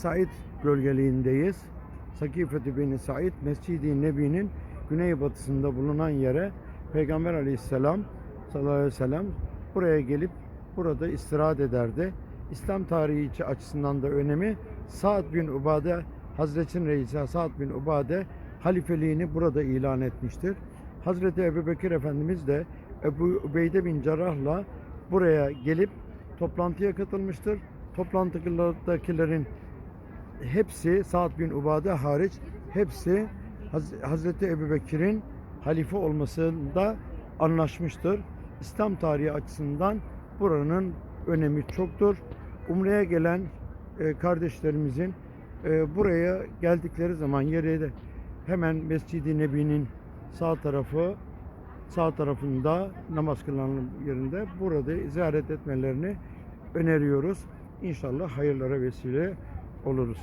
Said bölgeliğindeyiz. Sakifetü Beni Said Mescid-i Nebi'nin güneybatısında bulunan yere Peygamber Aleyhisselam sallallahu aleyhi ve sellem buraya gelip burada istirahat ederdi. İslam tarihi açısından da önemi Sa'd bin Ubade Hazretin Reisi Sa'd bin Ubade halifeliğini burada ilan etmiştir. Hazreti Ebubekir Efendimiz de Ebu Ubeyde bin Cerrah'la buraya gelip toplantıya katılmıştır. Toplantıdakilerin hepsi Sa'd bin Ubade hariç hepsi Haz- Hazreti Ebubekir'in halife olmasında anlaşmıştır. İslam tarihi açısından buranın önemi çoktur. Umre'ye gelen e, kardeşlerimizin e, buraya geldikleri zaman yere de hemen Mescid-i Nebi'nin sağ tarafı sağ tarafında namaz kılınan yerinde burada ziyaret etmelerini öneriyoruz. İnşallah hayırlara vesile oluruz.